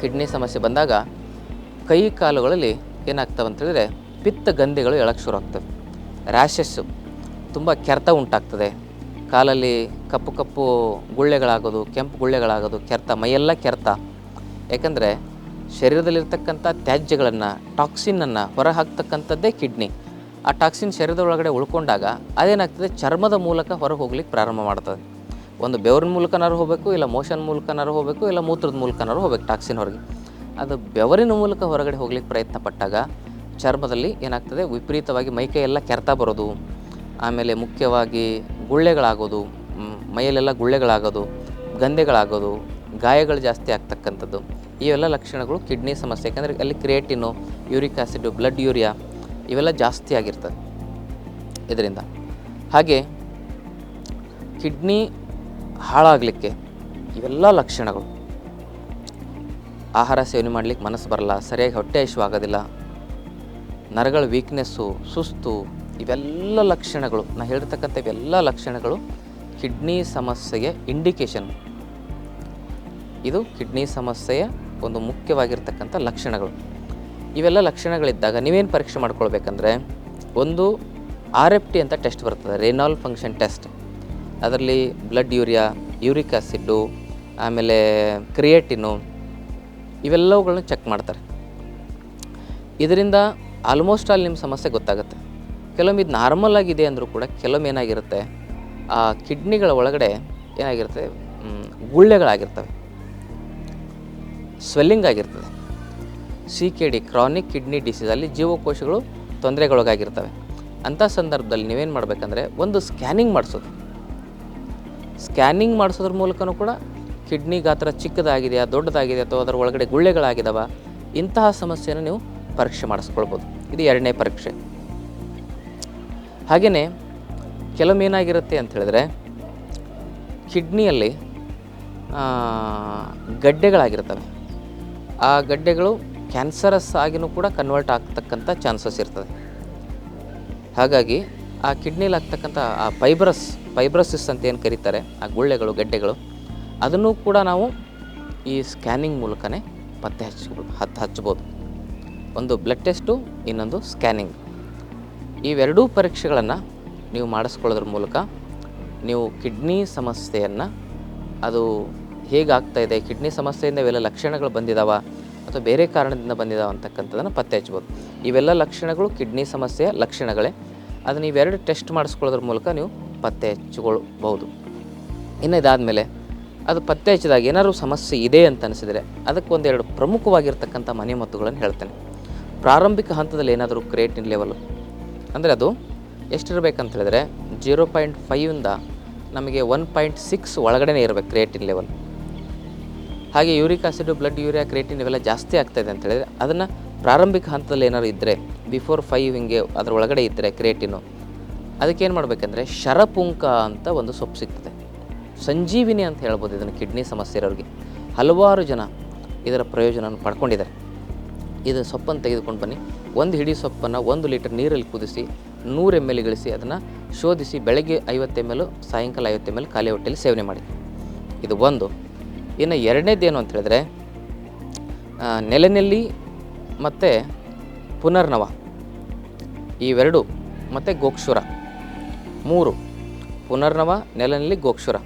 ಕಿಡ್ನಿ ಸಮಸ್ಯೆ ಬಂದಾಗ ಕೈ ಕಾಲುಗಳಲ್ಲಿ ಏನಾಗ್ತವೆ ಅಂತೇಳಿದರೆ ಪಿತ್ತ ಗಂಧೆಗಳು ಎಳಕ್ಕೆ ಶುರು ಆಗ್ತವೆ. ರ್ಯಾಷಸ್ಸು ತುಂಬ ಕೆರೆತ ಉಂಟಾಗ್ತದೆ. ಕಾಲಲ್ಲಿ ಕಪ್ಪು ಕಪ್ಪು ಗುಳ್ಳೆಗಳಾಗೋದು, ಕೆಂಪು ಗುಳ್ಳೆಗಳಾಗೋದು ಕೆರೆತ, ಮೈಯೆಲ್ಲ ಕೆರೆತ. ಯಾಕಂದರೆ ಶರೀರದಲ್ಲಿರ್ತಕ್ಕಂಥ ತ್ಯಾಜ್ಯಗಳನ್ನು ಟಾಕ್ಸಿನನ್ನು ಹೊರಹಾಕ್ತಕ್ಕಂಥದ್ದೇ ಕಿಡ್ನಿ. ಆ ಟಾಕ್ಸಿನ್ ಶರೀರದ ಒಳಗಡೆ ಉಳ್ಕೊಂಡಾಗ ಅದೇನಾಗ್ತದೆ? ಚರ್ಮದ ಮೂಲಕ ಹೊರ ಹೋಗ್ಲಿಕ್ಕೆ ಪ್ರಾರಂಭ ಮಾಡ್ತದೆ. ಒಂದು ಬೆವರಿನ ಮೂಲಕನಾರು ಹೋಗಬೇಕು, ಇಲ್ಲ ಮೋಷನ್ ಮೂಲಕನಾರು ಹೋಗಬೇಕು, ಇಲ್ಲ ಮೂತ್ರದ ಮೂಲಕನಾರು ಹೋಗ್ಬೇಕು ಟಾಕ್ಸಿನ್ ಹೊರಗೆ. ಅದು ಬೆವರಿನ ಮೂಲಕ ಹೊರಗಡೆ ಹೋಗ್ಲಿಕ್ಕೆ ಪ್ರಯತ್ನ ಪಟ್ಟಾಗ ಚರ್ಮದಲ್ಲಿ ಏನಾಗ್ತದೆ? ವಿಪರೀತವಾಗಿ ಮೈಕೈ ಎಲ್ಲ ಕೆರೆತ ಬರೋದು. ಆಮೇಲೆ ಮುಖ್ಯವಾಗಿ ಗುಳ್ಳೆಗಳಾಗೋದು ಮೈಯಲ್ಲೆಲ್ಲ ಗುಳ್ಳೆಗಳಾಗೋದು ಗಂದೆಗಳಾಗೋದು ಗಾಯಗಳು ಜಾಸ್ತಿ ಆಗ್ತಕ್ಕಂಥದ್ದು. ಇವೆಲ್ಲ ಲಕ್ಷಣಗಳು ಕಿಡ್ನಿ ಸಮಸ್ಯೆ, ಯಾಕಂದರೆ ಅಲ್ಲಿ creatine uric acid blood urea ಇವೆಲ್ಲ ಜಾಸ್ತಿ ಆಗಿರ್ತದೆ ಇದರಿಂದ. ಹಾಗೆ ಕಿಡ್ನಿ ಹಾಳಾಗಲಿಕ್ಕೆ ಇವೆಲ್ಲ ಲಕ್ಷಣಗಳು. ಆಹಾರ ಸೇವನೆ ಮಾಡಲಿಕ್ಕೆ ಮನಸ್ಸು ಬರಲ್ಲ, ಸರಿಯಾಗಿ ಹೊಟ್ಟೆ ಹಸಿವಾಗೋದಿಲ್ಲ, ನರಗಳ ವೀಕ್ನೆಸ್ಸು ಸುಸ್ತು ಇವೆಲ್ಲ ಲಕ್ಷಣಗಳು ನಾನು ಹೇಳಿರ್ತಕ್ಕಂಥ ಇವೆಲ್ಲ ಲಕ್ಷಣಗಳು ಕಿಡ್ನಿ ಸಮಸ್ಯೆಗೆ ಇಂಡಿಕೇಶನ್ ಇದು ಕಿಡ್ನಿ ಸಮಸ್ಯೆಯ ಒಂದು ಮುಖ್ಯವಾಗಿರ್ತಕ್ಕಂಥ ಲಕ್ಷಣಗಳು. ಇವೆಲ್ಲ ಲಕ್ಷಣಗಳಿದ್ದಾಗ ನೀವೇನು ಪರೀಕ್ಷೆ ಮಾಡ್ಕೊಳ್ಬೇಕಂದ್ರೆ, ಒಂದು ಆರ್ ಎಫ್ ಟಿ ಅಂತ ಟೆಸ್ಟ್ ಬರ್ತದೆ ರೇನಾಲ್ ಫಂಕ್ಷನ್ ಟೆಸ್ಟ್ ಅದರಲ್ಲಿ ಬ್ಲಡ್ ಯೂರಿಯಾ ಯೂರಿಕ್ ಆ್ಯಸಿಡ್ಡು ಆಮೇಲೆ ಕ್ರಿಯೇಟಿನು ಇವೆಲ್ಲವುಗಳನ್ನ ಚೆಕ್ ಮಾಡ್ತಾರೆ. ಇದರಿಂದ ಆಲ್ಮೋಸ್ಟ್ ಆಲ್ ನಿಮ್ಮ ಸಮಸ್ಯೆ ಗೊತ್ತಾಗುತ್ತೆ. ಕೆಲವೊಮ್ಮೆ ಇದು ನಾರ್ಮಲ್ ಆಗಿದೆ ಅಂದರೂ ಕೂಡ ಕೆಲವೊಮ್ಮೆ ಏನಾಗಿರುತ್ತೆ, ಆ ಕಿಡ್ನಿಗಳ ಒಳಗಡೆ ಏನಾಗಿರುತ್ತೆ ಗುಳ್ಳೆಗಳಾಗಿರ್ತವೆ. ಸ್ವೆಲ್ಲಿಂಗ್ ಆಗಿರ್ತದೆ. C K D chronic kidney disease ಅಲ್ಲಿ ಜೀವಕೋಶಗಳು ತೊಂದರೆಗೊಳಗಾಗಿರ್ತವೆ. ಅಂಥ ಸಂದರ್ಭದಲ್ಲಿ ನೀವೇನು ಮಾಡಬೇಕಂದ್ರೆ ಒಂದು ಸ್ಕ್ಯಾನಿಂಗ್ ಮಾಡಿಸೋದು. ಸ್ಕ್ಯಾನಿಂಗ್ ಮಾಡಿಸೋದ್ರ ಮೂಲಕನೂ ಕೂಡ ಕಿಡ್ನಿ ಗಾತ್ರ ಚಿಕ್ಕದಾಗಿದೆಯಾ ದೊಡ್ಡದಾಗಿದೆ ಅಥವಾ ಅದರ ಒಳಗಡೆ ಗುಳ್ಳೆಗಳಾಗಿದಾವ, ಇಂತಹ ಸಮಸ್ಯೆಯನ್ನು ನೀವು ಪರೀಕ್ಷೆ ಮಾಡಿಸ್ಕೊಳ್ಬೋದು. ಇದು ಎರಡನೇ ಪರೀಕ್ಷೆ. ಹಾಗೆಯೇ ಕೆಲವೊಮ್ಮೆ ಏನಾಗಿರುತ್ತೆ ಅಂತ ಹೇಳಿದ್ರೆ, ಕಿಡ್ನಿಯಲ್ಲಿ ಗಡ್ಡೆಗಳಾಗಿರ್ತವೆ. ಆ ಗಡ್ಡೆಗಳು ಕ್ಯಾನ್ಸರಸ್ ಆಗಿನೂ ಕೂಡ ಕನ್ವರ್ಟ್ ಆಗ್ತಕ್ಕಂಥ ಚಾನ್ಸಸ್ ಇರ್ತದೆ. ಹಾಗಾಗಿ ಆ ಕಿಡ್ನಿಲಿ ಆಗ್ತಕ್ಕಂಥ ಆ ಫೈಬ್ರಸ್ ಫೈಬ್ರಸಿಸ್ ಅಂತ ಏನು ಕರೀತಾರೆ, ಆ ಗುಳ್ಳೆಗಳು, ಗಡ್ಡೆಗಳು, ಅದನ್ನು ಕೂಡ ನಾವು ಈ ಸ್ಕ್ಯಾನಿಂಗ್ ಮೂಲಕನೇ ಪತ್ತೆ ಹಚ್ಚಬಹುದು ಹತ್ತು ಹಚ್ಬೋದು. ಒಂದು ಬ್ಲಡ್ ಟೆಸ್ಟು ಇನ್ನೊಂದು ಸ್ಕ್ಯಾನಿಂಗ್ ಇವೆರಡೂ ಪರೀಕ್ಷೆಗಳನ್ನು ನೀವು ಮಾಡಿಸ್ಕೊಳ್ಳೋದ್ರ ಮೂಲಕ ನೀವು ಕಿಡ್ನಿ ಸಮಸ್ಯೆಯನ್ನು, ಅದು ಹೇಗಾಗ್ತಾ ಇದೆ, ಕಿಡ್ನಿ ಸಮಸ್ಯೆಯಿಂದ ಇವೆಲ್ಲ ಲಕ್ಷಣಗಳು ಬಂದಿದ್ದಾವ ಅಥವಾ ಬೇರೆ ಕಾರಣದಿಂದ ಬಂದಿದಾವ ಅಂತಕ್ಕಂಥದ್ದನ್ನು ಪತ್ತೆ ಹಚ್ಬೋದು ಇವೆಲ್ಲ ಲಕ್ಷಣಗಳು ಕಿಡ್ನಿ ಸಮಸ್ಯೆಯ ಲಕ್ಷಣಗಳೇ. ಅದನ್ನು ಇವೆರಡು ಟೆಸ್ಟ್ ಮಾಡಿಸ್ಕೊಳ್ಳೋದ್ರ ಮೂಲಕ ನೀವು ಪತ್ತೆ ಹಚ್ಚಿಕೊಳ್ಬಹುದು ಇನ್ನು ಇದಾದಮೇಲೆ ಅದು ಪತ್ತೆ ಹಚ್ಚಿದಾಗ ಏನಾದರೂ ಸಮಸ್ಯೆ ಇದೆ ಅಂತ ಅನಿಸಿದರೆ ಅದಕ್ಕೆ ಒಂದೆರಡು ಪ್ರಮುಖವಾಗಿರ್ತಕ್ಕಂಥ ಮನೆಮತ್ತುಗಳನ್ನು ಹೇಳ್ತೇನೆ. ಪ್ರಾರಂಭಿಕ ಹಂತದಲ್ಲಿ ಏನಾದರೂ ಕ್ರಿಯೇಟಿನ್ ಲೆವೆಲ್ ಅಂದರೆ ಅದು ಎಷ್ಟಿರಬೇಕಂತ ಹೇಳಿದ್ರೆ ಜೀರೋ ಪಾಯಿಂಟ್ ಫೈವಿಂದ ನಮಗೆ ಒನ್ ಪಾಯಿಂಟ್ ಸಿಕ್ಸ್ ಒಳಗಡೆ ಇರಬೇಕು ಕ್ರಿಯೇಟಿನ್ ಲೆವೆಲ್. ಹಾಗೆ uric acid, blood urea, creatine ಇವೆಲ್ಲ ಜಾಸ್ತಿ ಆಗ್ತಾಯಿದೆ ಅಂತ ಹೇಳಿದ್ರೆ ಅದನ್ನು ಪ್ರಾರಂಭಿಕ ಹಂತದಲ್ಲಿ ಏನಾದ್ರು ಇದ್ದರೆ ಬಿಫೋರ್ ಫೈವ್ ಹಿಂಗೆ ಅದರ ಒಳಗಡೆ ಇದ್ದರೆ ಕ್ರಿಯೇಟಿನು ಅದಕ್ಕೇನು ಮಾಡಬೇಕಂದ್ರೆ ಶರಪುಂಕ ಅಂತ ಒಂದು ಸೊಪ್ಪು ಸಿಗ್ತದೆ. ಸಂಜೀವಿನಿ ಅಂತ ಹೇಳ್ಬೋದು ಇದನ್ನು ಕಿಡ್ನಿ ಸಮಸ್ಯೆ ಇರೋರಿಗೆ. ಹಲವಾರು ಜನ ಇದರ ಪ್ರಯೋಜನವನ್ನು ಪಡ್ಕೊಂಡಿದ್ದಾರೆ. ಇದು ಸೊಪ್ಪನ್ನು ತೆಗೆದುಕೊಂಡು ಬನ್ನಿ. ಒಂದು ಹಿಡಿ ಸೊಪ್ಪನ್ನು ಒಂದು ಲೀಟರ್ ನೀರಲ್ಲಿ ಕುದಿಸಿ, ನೂರು ಎಂ ಎಲ್ ಗಳಿಸಿ ಅದನ್ನು ಶೋಧಿಸಿ ಬೆಳಗ್ಗೆ ಐವತ್ತು ಎಂ ಎಲ್ ಸಾಯಂಕಾಲ ಐವತ್ತು ಎಂ ಎಲ್ ಖಾಲಿ ಹೊಟ್ಟೆಯಲ್ಲಿ ಸೇವನೆ ಮಾಡಿ. ಇದು ಒಂದು. ಇನ್ನು ಎರಡನೇದೇನು ಅಂತ ಹೇಳಿದ್ರೆ ನೆಲೆನೆಲ್ಲಿ ಮತ್ತು ಪುನರ್ನವ. ಇವೆರಡು ಮತ್ತು ಗೋಕ್ಷುರ. ಮೂರು. ಪುನರ್ನವ, ನೆಲನೆಲ್ಲಿ ಗೋಕ್ಷುರ.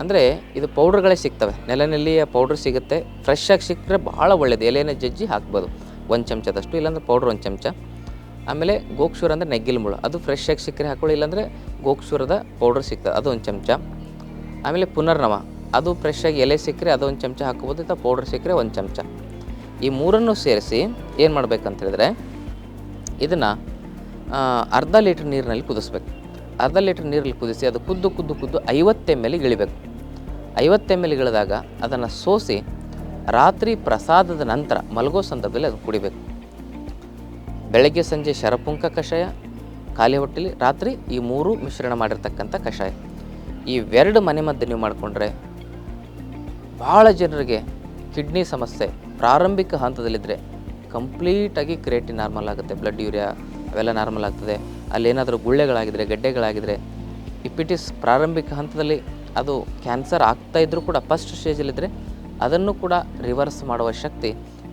ಅಂದರೆ ಇದು ಪೌಡ್ರ್ಗಳೇ ಸಿಗ್ತವೆ. ನೆಲನೆಲ್ಲಿಯ ಪೌಡ್ರ್ ಸಿಗುತ್ತೆ. ಫ್ರೆಶ್ ಆಗಿ ಸಿಕ್ಕರೆ ಭಾಳ ಒಳ್ಳೆಯದು ಎಲೆನ ಜಜ್ಜಿ ಹಾಕ್ಬೋದು. ಒಂದು ಚಮಚದಷ್ಟು ಇಲ್ಲಾಂದ್ರೆ ಪೌಡ್ರ್ ಒಂದು ಚಮಚ. ಆಮೇಲೆ ಗೋಕ್ಷೂರ ಅಂದರೆ ನೆಗ್ಗಿಲ್ ಮುಳ್ಳು. ಅದು ಫ್ರೆಶ್ ಆಗಿ ಸಿಕ್ಕರೆ ಹಾಕೊಳ್ಳಿ ಇಲ್ಲಾಂದರೆ ಗೋಕ್ಷೂರದ ಪೌಡ್ರ್ ಸಿಗ್ತದೆ, ಅದು ಒಂದು ಚಮಚ. ಆಮೇಲೆ ಪುನರ್ನವ ಅದು ಫ್ರೆಶ್ ಆಗಿ ಎಲೆ ಸಿಕ್ಕರೆ ಅದು ಒಂದು ಚಮಚ ಹಾಕ್ಬೋದು ಅಥವಾ ಪೌಡ್ರ್ ಸಿಕ್ಕರೆ ಒಂದು ಚಮಚ. ಈ ಮೂರನ್ನು ಸೇರಿಸಿ ಏನು ಮಾಡಬೇಕಂತ ಹೇಳಿದ್ರೆ, ಇದನ್ನು ಅರ್ಧ ಲೀಟ್ರ್ ನೀರಿನಲ್ಲಿ ಕುದಿಸ್ಬೇಕು. ಅರ್ಧ ಲೀಟ್ರ್ ನೀರಲ್ಲಿ ಕುದಿಸಿ ಅದು ಕುದ್ದು ಕುದ್ದು ಕುದ್ದು ಐವತ್ತು ಎಂ ಎಲ್ ಇಳಿಬೇಕು. ಐವತ್ತು ಎಂ ಎಲ್ ಇಳಿದಾಗ ಅದನ್ನು ಸೋಸಿ ರಾತ್ರಿ ಪ್ರಸಾದದ ನಂತರ ಮಲಗೋ ಸಂದರ್ಭದಲ್ಲಿ ಅದು ಕುಡಿಬೇಕು. ಬೆಳಗ್ಗೆ ಸಂಜೆ ಶರಪುಂಕ ಕಷಾಯ, ಖಾಲಿ ಹೊಟ್ಟೆಲಿ ರಾತ್ರಿ ಈ ಮೂರು ಮಿಶ್ರಣ ಮಾಡಿರ್ತಕ್ಕಂಥ ಕಷಾಯ. ಇವೆರಡು ಮನೆಮದ್ದು ನೀವು ಮಾಡಿಕೊಂಡ್ರೆ ಭಾಳ ಜನರಿಗೆ ಕಿಡ್ನಿ ಸಮಸ್ಯೆ, ಪ್ರಾರಂಭಿಕ ಹಂತದಲ್ಲಿದ್ದರೆ ಕಂಪ್ಲೀಟಾಗಿ ಕ್ರಿಯೇಟಿ ನಾರ್ಮಲ್ ಆಗುತ್ತೆ, ಬ್ಲಡ್ ಯೂರಿಯಾ ಅವೆಲ್ಲ ನಾರ್ಮಲ್ ಆಗ್ತದೆ. ಅಲ್ಲೇನಾದರೂ ಗುಳ್ಳೆಗಳಾಗಿದ್ದರೆ ಗಡ್ಡೆಗಳಾಗಿದ್ದರೆ ಇಪಿಟಿಸ್ ಪ್ರಾರಂಭಿಕ ಹಂತದಲ್ಲಿ ಅದು ಕ್ಯಾನ್ಸರ್ ಆಗ್ತಾ ಇದ್ದರೂ ಕೂಡ ಫಸ್ಟ್ ಸ್ಟೇಜಲ್ಲಿದ್ದರೆ ಅದನ್ನು ಕೂಡ ರಿವರ್ಸ್ ಮಾಡುವ ಶಕ್ತಿ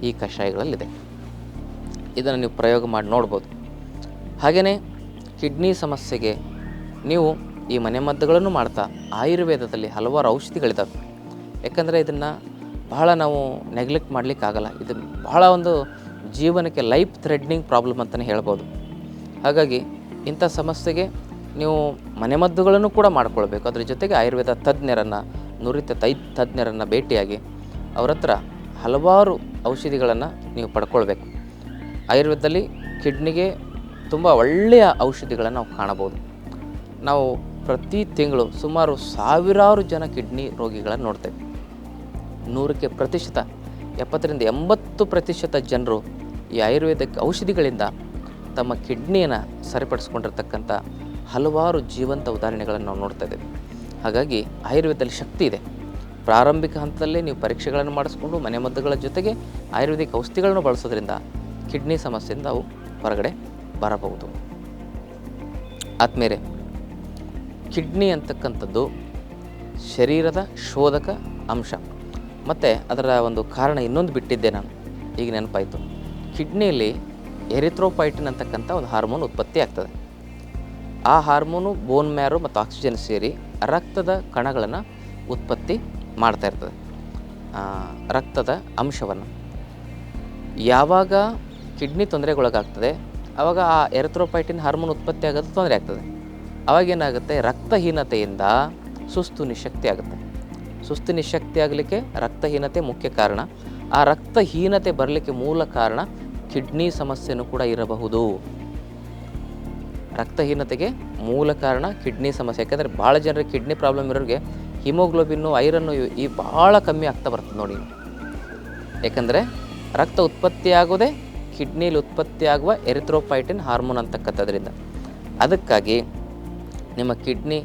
ಈ ಕಷಾಯಗಳಲ್ಲಿದೆ. ಇದನ್ನು ನೀವು ಪ್ರಯೋಗ ಮಾಡಿ ನೋಡ್ಬೋದು. ಹಾಗೆಯೇ ಕಿಡ್ನಿ ಸಮಸ್ಯೆಗೆ ನೀವು ಈ ಮನೆಮದ್ದುಗಳನ್ನು ಮಾಡ್ತಾ ಆಯುರ್ವೇದದಲ್ಲಿ ಹಲವಾರು ಔಷಧಿಗಳಿದ್ದಾವೆ ಯಾಕಂದರೆ ಇದನ್ನು ಬಹಳ ನಾವು ನೆಗ್ಲೆಕ್ಟ್ ಮಾಡಲಿಕ್ಕಾಗಲ್ಲ. ಇದು ಬಹಳ ಒಂದು ಜೀವನಕ್ಕೆ ಲೈಫ್ ಥ್ರೆಡ್ನಿಂಗ್ ಪ್ರಾಬ್ಲಮ್ ಅಂತಲೇ ಹೇಳ್ಬೋದು. ಹಾಗಾಗಿ ಇಂಥ ಸಮಸ್ಯೆಗೆ ನೀವು ಮನೆಮದ್ದುಗಳನ್ನು ಕೂಡ ಮಾಡ್ಕೊಳ್ಬೇಕು. ಅದ್ರ ಜೊತೆಗೆ ಆಯುರ್ವೇದ ತಜ್ಞರನ್ನು, ನುರಿತ ತೈ ತಜ್ಞರನ್ನು ಭೇಟಿಯಾಗಿ ಅವ್ರ ಹತ್ರ ಹಲವಾರು ಔಷಧಿಗಳನ್ನು ನೀವು ಪಡ್ಕೊಳ್ಬೇಕು. ಆಯುರ್ವೇದದಲ್ಲಿ ಕಿಡ್ನಿಗೆ ತುಂಬ ಒಳ್ಳೆಯ ಔಷಧಿಗಳನ್ನು ನಾವು ಕಾಣಬಹುದು. ನಾವು ಪ್ರತಿ ತಿಂಗಳು ಸುಮಾರು ಸಾವಿರಾರು ಜನ ಕಿಡ್ನಿ ರೋಗಿಗಳನ್ನು ನೋಡ್ತೇವೆ. ನೂರಕ್ಕೆ ಪ್ರತಿಶತ, ಎಪ್ಪತ್ತರಿಂದ ಎಂಬತ್ತು ಪ್ರತಿಶತ ಜನರು ಈ ಆಯುರ್ವೇದಕ್ಕೆ ಔಷಧಿಗಳಿಂದ ತಮ್ಮ ಕಿಡ್ನಿಯನ್ನು ಸರಿಪಡಿಸ್ಕೊಂಡಿರ್ತಕ್ಕಂಥ ಹಲವಾರು ಜೀವಂತ ಉದಾಹರಣೆಗಳನ್ನು ನಾವು ನೋಡ್ತಾ ಇದ್ದೇವೆ. ಹಾಗಾಗಿ ಆಯುರ್ವೇದದಲ್ಲಿ ಶಕ್ತಿ ಇದೆ. ಪ್ರಾರಂಭಿಕ ಹಂತದಲ್ಲೇ ನೀವು ಪರೀಕ್ಷೆಗಳನ್ನು ಮಾಡಿಸ್ಕೊಂಡು ಮನೆಮದ್ದುಗಳ ಜೊತೆಗೆ ಆಯುರ್ವೇದಿಕ್ ಔಷಧಿಗಳನ್ನು ಬಳಸೋದ್ರಿಂದ ಕಿಡ್ನಿ ಸಮಸ್ಯೆಯಿಂದ ಅವು ಹೊರಗಡೆ ಬರಬಹುದು. ಆದಮೇಲೆ ಕಿಡ್ನಿ ಅಂತಕ್ಕಂಥದ್ದು ಶರೀರದ ಶೋಧಕ ಅಂಶ. ಮತ್ತು ಅದರ ಒಂದು ಕಾರಣ ಇನ್ನೊಂದು ಬಿಟ್ಟಿದ್ದೆ ನಾನು. ಈಗ ನೆನಪಾಯಿತು. ಕಿಡ್ನಿಯಲ್ಲಿ ಎರಿಥ್ರೋಪೈಟಿನ್ ಅಂತಕ್ಕಂಥ ಒಂದು ಹಾರ್ಮೋನ್ ಉತ್ಪತ್ತಿ ಆಗ್ತದೆ. ಆ ಹಾರ್ಮೋನು ಬೋನ್ ಮ್ಯಾರು ಮತ್ತು ಆಕ್ಸಿಜನ್ ಸೇರಿ ರಕ್ತದ ಕಣಗಳನ್ನು ಉತ್ಪತ್ತಿ ಮಾಡ್ತಾ ಇರ್ತದೆ. ರಕ್ತದ ಅಂಶವನ್ನು. ಯಾವಾಗ ಕಿಡ್ನಿ ತೊಂದರೆಗೊಳಗಾಗ್ತದೆ ಆವಾಗ ಆ ಎರಿಥ್ರೋಪೈಟಿನ್ ಹಾರ್ಮೋನ್ ಉತ್ಪತ್ತಿ ಆಗೋದು ತೊಂದರೆ ಆಗ್ತದೆ. ಅವಾಗ ಏನಾಗುತ್ತೆ? ರಕ್ತಹೀನತೆಯಿಂದ ಸುಸ್ತು ನಿಶಕ್ತಿ ಆಗುತ್ತೆ. ಸುಸ್ತು ನಿಶಕ್ತಿ ಆಗಲಿಕ್ಕೆ ರಕ್ತಹೀನತೆ ಮುಖ್ಯ ಕಾರಣ. ಆ ರಕ್ತಹೀನತೆ ಬರಲಿಕ್ಕೆ ಮೂಲ ಕಾರಣ ಕಿಡ್ನಿ ಸಮಸ್ಯೆನೂ ಕೂಡ ಇರಬಹುದು. ರಕ್ತಹೀನತೆಗೆ ಮೂಲ ಕಾರಣ ಕಿಡ್ನಿ ಸಮಸ್ಯೆ. ಯಾಕಂದರೆ ಭಾಳ ಜನರಿಗೆ ಕಿಡ್ನಿ ಪ್ರಾಬ್ಲಮ್ ಇರೋರಿಗೆ ಹಿಮೋಗ್ಲೋಬಿನ್ನು, ಐರನ್ನು ಈ ಭಾಳ ಕಮ್ಮಿ ಆಗ್ತಾ ಬರ್ತದೆ ನೋಡಿ. ಯಾಕಂದರೆ ರಕ್ತ ಉತ್ಪತ್ತಿಯಾಗೋದೇ ಕಿಡ್ನಿಲಿ ಉತ್ಪತ್ತಿಯಾಗುವ ಎರಿಥ್ರೋಪೈಟಿನ್ ಹಾರ್ಮೋನ್ ಅಂತಕ್ಕಂಥದ್ರಿಂದ. ಅದಕ್ಕಾಗಿ ನಿಮ್ಮ ಕಿಡ್ನಿ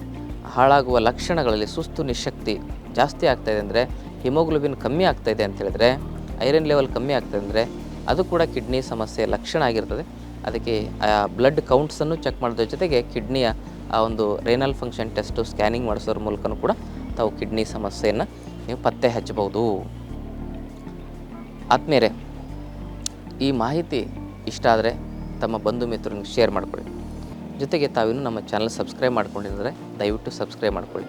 ಹಾಳಾಗುವ ಲಕ್ಷಣಗಳಲ್ಲಿ ಸುಸ್ತು ನಿಶಕ್ತಿ ಜಾಸ್ತಿ ಆಗ್ತಾಯಿದೆ ಅಂದರೆ ಹಿಮೋಗ್ಲೋಬಿನ್ ಕಮ್ಮಿ ಆಗ್ತಾಯಿದೆ ಅಂತ ಹೇಳಿದ್ರೆ, ಐರನ್ ಲೆವೆಲ್ ಕಮ್ಮಿ ಆಗ್ತಾಯಿದೆ ಅಂದರೆ ಅದು ಕೂಡ ಕಿಡ್ನಿ ಸಮಸ್ಯೆ ಲಕ್ಷಣ ಆಗಿರ್ತದೆ. ಅದಕ್ಕೆ ಬ್ಲಡ್ ಕೌಂಟ್ಸನ್ನು ಚೆಕ್ ಮಾಡೋದ್ರ ಜೊತೆಗೆ ಕಿಡ್ನಿಯ ಆ ಒಂದು ರೇನಲ್ ಫಂಕ್ಷನ್ ಟೆಸ್ಟು ಸ್ಕ್ಯಾನಿಂಗ್ ಮಾಡಿಸೋದ್ರ ಮೂಲಕನೂ ಕೂಡ ತಾವು ಕಿಡ್ನಿ ಸಮಸ್ಯೆಯನ್ನು ನೀವು ಪತ್ತೆ ಹಚ್ಚಬಹುದು. ಆದ್ಮೇಲೆ ಈ ಮಾಹಿತಿ ಇಷ್ಟ ಆದರೆ ತಮ್ಮ ಬಂಧು ಮಿತ್ರರಿಗೆ ಶೇರ್ ಮಾಡಿಕೊಳ್ಳಿ. ಜೊತೆಗೆ ತಾವಿನ್ನೂ ನಮ್ಮ ಚಾನಲ್ ಸಬ್ಸ್ಕ್ರೈಬ್ ಮಾಡ್ಕೊಂಡಿದ್ದರೆ ದಯವಿಟ್ಟು ಸಬ್ಸ್ಕ್ರೈಬ್ ಮಾಡಿಕೊಳ್ಳಿ.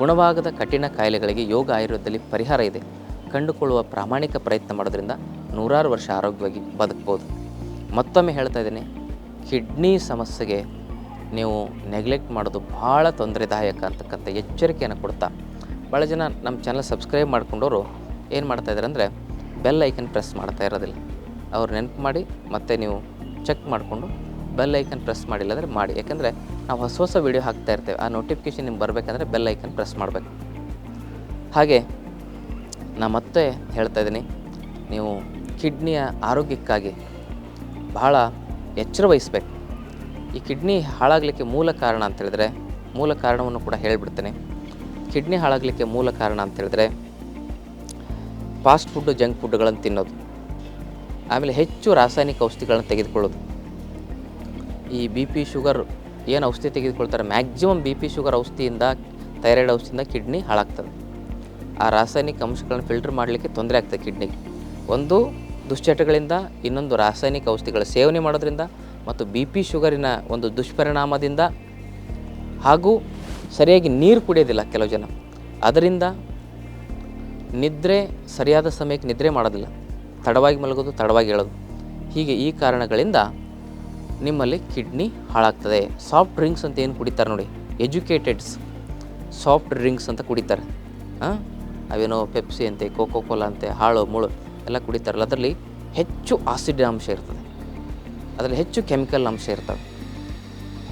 ಗುಣವಾಗದ ಕಠಿಣ ಕಾಯಿಲೆಗಳಿಗೆ ಯೋಗ ಆಯುರ್ವೇದದಲ್ಲಿ ಪರಿಹಾರ ಇದೆ. ಕಂಡುಕೊಳ್ಳುವ ಪ್ರಾಮಾಣಿಕ ಪ್ರಯತ್ನ ಮಾಡೋದ್ರಿಂದ ನೂರಾರು ವರ್ಷ ಆರೋಗ್ಯವಾಗಿ ಬದುಕ್ಬೋದು. ಮತ್ತೊಮ್ಮೆ ಹೇಳ್ತಾ ಇದ್ದೀನಿ, ಕಿಡ್ನಿ ಸಮಸ್ಯೆಗೆ ನೀವು ನೆಗ್ಲೆಕ್ಟ್ ಮಾಡೋದು ಭಾಳ ತೊಂದರೆದಾಯಕ ಅಂತಕ್ಕಂಥ ಎಚ್ಚರಿಕೆಯನ್ನು ಕೊಡ್ತಾ ಭಾಳ ಜನ ನಮ್ಮ ಚಾನಲ್ ಸಬ್ಸ್ಕ್ರೈಬ್ ಮಾಡ್ಕೊಂಡವರು ಏನು ಮಾಡ್ತಾಯಿದ್ದಾರೆ ಅಂದರೆ ಬೆಲ್ ಐಕನ್ ಪ್ರೆಸ್ ಮಾಡ್ತಾ ಇರೋದಿಲ್ಲ. ಅವ್ರು ನೆನಪು ಮಾಡಿ, ಮತ್ತೆ ನೀವು ಚೆಕ್ ಮಾಡಿಕೊಂಡು ಬೆಲ್ ಐಕನ್ ಪ್ರೆಸ್ ಮಾಡಿಲ್ಲ ಅಂದರೆ ಮಾಡಿ. ಯಾಕಂದರೆ ನಾವು ಹೊಸ ಹೊಸ ವೀಡಿಯೋ ಹಾಕ್ತಾ ಇರ್ತೇವೆ, ಆ ನೋಟಿಫಿಕೇಷನ್ ನಿಮ್ಗೆ ಬರಬೇಕಂದ್ರೆ ಬೆಲ್ ಐಕನ್ ಪ್ರೆಸ್ ಮಾಡಬೇಕು. ಹಾಗೆ ನಾ ಮತ್ತೆ ಹೇಳ್ತಾ ಇದ್ದೀನಿ, ನೀವು ಕಿಡ್ನಿಯ ಆರೋಗ್ಯಕ್ಕಾಗಿ ಬಹಳ ಎಚ್ಚರ ವಹಿಸ್ಬೇಕು. ಈ ಕಿಡ್ನಿ ಹಾಳಾಗಲಿಕ್ಕೆ ಮೂಲ ಕಾರಣ ಅಂತ ಹೇಳಿದ್ರೆ, ಮೂಲ ಕಾರಣವನ್ನು ಕೂಡ ಹೇಳಿಬಿಡ್ತೇನೆ. ಕಿಡ್ನಿ ಹಾಳಾಗಲಿಕ್ಕೆ ಮೂಲ ಕಾರಣ ಅಂತ ಹೇಳಿದ್ರೆ, ಫಾಸ್ಟ್ ಫುಡ್ಡು ಜಂಕ್ ಫುಡ್ಗಳನ್ನು ತಿನ್ನೋದು. ಆಮೇಲೆ ಹೆಚ್ಚು ರಾಸಾಯನಿಕ ಔಷಧಿಗಳನ್ನು ತೆಗೆದುಕೊಳ್ಳೋದು. ಈ ಬಿ ಪಿ ಶುಗರ್ ಏನು ಔಷಧಿ ತೆಗೆದುಕೊಳ್ತಾರೆ, ಮ್ಯಾಕ್ಸಿಮಮ್ ಬಿ ಪಿ ಶುಗರ್ ಔಷಧಿಯಿಂದ, ಥೈರಾಯ್ಡ್ ಔಷಧಿಯಿಂದ ಕಿಡ್ನಿ ಹಾಳಾಗ್ತದೆ. ಆ ರಾಸಾಯನಿಕ ಅಂಶಗಳನ್ನು ಫಿಲ್ಟರ್ ಮಾಡಲಿಕ್ಕೆ ತೊಂದರೆ ಆಗ್ತದೆ ಕಿಡ್ನಿಗೆ. ಒಂದು ದುಶ್ಚಟಗಳಿಂದ, ಇನ್ನೊಂದು ರಾಸಾಯನಿಕ ಔಷಧಿಗಳ ಸೇವನೆ ಮಾಡೋದ್ರಿಂದ ಮತ್ತು ಬಿ ಪಿ ಶುಗರಿನ ಒಂದು ದುಷ್ಪರಿಣಾಮದಿಂದ ಹಾಗೂ ಸರಿಯಾಗಿ ನೀರು ಕುಡಿಯೋದಿಲ್ಲ ಕೆಲವು ಜನ. ಅದರಿಂದ ನಿದ್ರೆ, ಸರಿಯಾದ ಸಮಯಕ್ಕೆ ನಿದ್ರೆ ಮಾಡೋದಿಲ್ಲ. ತಡವಾಗಿ ಮಲಗೋದು, ತಡವಾಗಿ ಹೇಳೋದು ಹೀಗೆ ಈ ಕಾರಣಗಳಿಂದ ನಿಮ್ಮಲ್ಲಿ ಕಿಡ್ನಿ ಹಾಳಾಗ್ತದೆ. ಸಾಫ್ಟ್ ಡ್ರಿಂಕ್ಸ್ ಅಂತ ಏನು ಕುಡಿತಾರೆ ನೋಡಿ. ಎಜುಕೇಟೆಡ್ಸ್ ಸಾಫ್ಟ್ ಡ್ರಿಂಕ್ಸ್ ಅಂತ ಕುಡಿತಾರೆ. ಹಾಂ? ಅವೇನೋ ಪೆಪ್ಸಿ ಅಂತೆ, ಕೋಕೋ ಕೋಲಾ ಅಂತೆ, ಹಾಳು, ಮುಳು. ಎಲ್ಲ ಕುಡಿತಾರಲ್ಲ, ಅದರಲ್ಲಿ ಹೆಚ್ಚು ಆಸಿಡ್ ಅಂಶ ಇರ್ತದೆ. ಅದರಲ್ಲಿ ಹೆಚ್ಚು ಕೆಮಿಕಲ್ ಅಂಶ ಇರ್ತವೆ.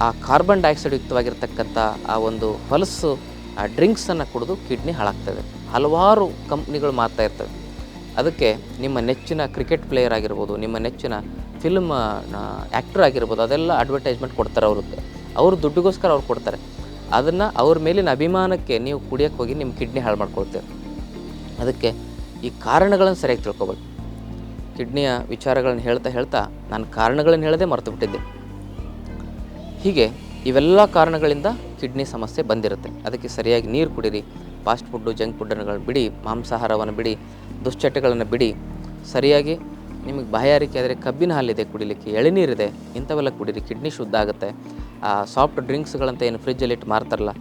ಆ ಕಾರ್ಬನ್ ಡೈಆಕ್ಸೈಡ್ ಯುಕ್ತವಾಗಿರ್ತಕ್ಕಂಥ ಆ ಒಂದು ಹೊಲಸು ಆ ಡ್ರಿಂಕ್ಸನ್ನು ಕುಡಿದು ಕಿಡ್ನಿ ಹಾಳಾಗ್ತದೆ. ಹಲವಾರು ಕಂಪ್ನಿಗಳು ಮಾರ್ತಾ ಇರ್ತವೆ. ಅದಕ್ಕೆ ನಿಮ್ಮ ನೆಚ್ಚಿನ ಕ್ರಿಕೆಟ್ ಪ್ಲೇಯರ್ ಆಗಿರ್ಬೋದು, ನಿಮ್ಮ ನೆಚ್ಚಿನ ಫಿಲ್ಮ್ ಆ್ಯಕ್ಟರ್ ಆಗಿರ್ಬೋದು, ಅದೆಲ್ಲ ಅಡ್ವರ್ಟೈಸ್ಮೆಂಟ್ ಕೊಡ್ತಾರೆ ಅವರು. ಅವ್ರ ದುಡ್ಡಿಗೋಸ್ಕರ ಅವ್ರು ಕೊಡ್ತಾರೆ. ಅದನ್ನು ಅವ್ರ ಮೇಲಿನ ಅಭಿಮಾನಕ್ಕೆ ನೀವು ಕುಡಿಯೋಕ್ಕೆ ಹೋಗಿ ನಿಮ್ಮ ಕಿಡ್ನಿ ಹಾಳು ಮಾಡ್ಕೊಳ್ತೀರಿ ಅದಕ್ಕೆ ಈ ಕಾರಣಗಳನ್ನು ಸರಿಯಾಗಿ ತಿಳ್ಕೊಬೇಕು ಕಿಡ್ನಿಯ ವಿಚಾರಗಳನ್ನು ಹೇಳ್ತಾ ಹೇಳ್ತಾ ನಾನು ಕಾರಣಗಳನ್ನು ಹೇಳದೆ ಮರೆತು ಬಿಟ್ಟಿದ್ದೆ. ಹೀಗೆ ಇವೆಲ್ಲ ಕಾರಣಗಳಿಂದ ಕಿಡ್ನಿ ಸಮಸ್ಯೆ ಬಂದಿರುತ್ತೆ. ಅದಕ್ಕೆ ಸರಿಯಾಗಿ ನೀರು ಕುಡಿರಿ, ಫಾಸ್ಟ್ ಫುಡ್ಡು, ಜಂಕ್ ಫುಡ್ಡನ್ನುಗಳನ್ನ ಬಿಡಿ, ಮಾಂಸಾಹಾರವನ್ನು ಬಿಡಿ, ದುಶ್ಚಟಗಳನ್ನು ಬಿಡಿ. ಸರಿಯಾಗಿ ನಿಮಗೆ ಬಾಯಾರಿಕೆ ಆದರೆ ಕಬ್ಬಿನ ಹಾಲಿದೆ ಕುಡಿಲಿಕ್ಕೆ, ಎಳೆನೀರಿದೆ, ಇಂಥವೆಲ್ಲ ಕುಡಿರಿ, ಕಿಡ್ನಿ ಶುದ್ಧ ಆಗುತ್ತೆ. ಆ ಸಾಫ್ಟ್ ಡ್ರಿಂಕ್ಸ್ಗಳಂತ ಏನು ಫ್ರಿಜ್ಜಲ್ಲಿ ಇಟ್ಟು ಮಾರ್ತಾರಲ್ಲ,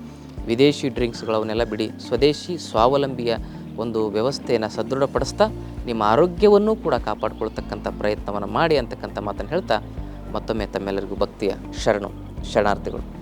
ವಿದೇಶಿ ಡ್ರಿಂಕ್ಸ್ಗಳವನ್ನೆಲ್ಲ ಬಿಡಿ. ಸ್ವದೇಶಿ ಸ್ವಾವಲಂಬಿಯ ಒಂದು ವ್ಯವಸ್ಥೆಯನ್ನು ಸದೃಢಪಡಿಸ್ತಾ ನಿಮ್ಮ ಆರೋಗ್ಯವನ್ನು ಕೂಡ ಕಾಪಾಡಿಕೊಳ್ತಕ್ಕಂಥ ಪ್ರಯತ್ನವನ್ನು ಮಾಡಿ ಅಂತಕ್ಕಂಥ ಮಾತನ್ನು ಹೇಳ್ತಾ ಮತ್ತೊಮ್ಮೆ ತಮ್ಮೆಲ್ಲರಿಗೂ ಭಕ್ತಿಯ ಶರಣು, ಶರಣಾರ್ಥಿಗಳು.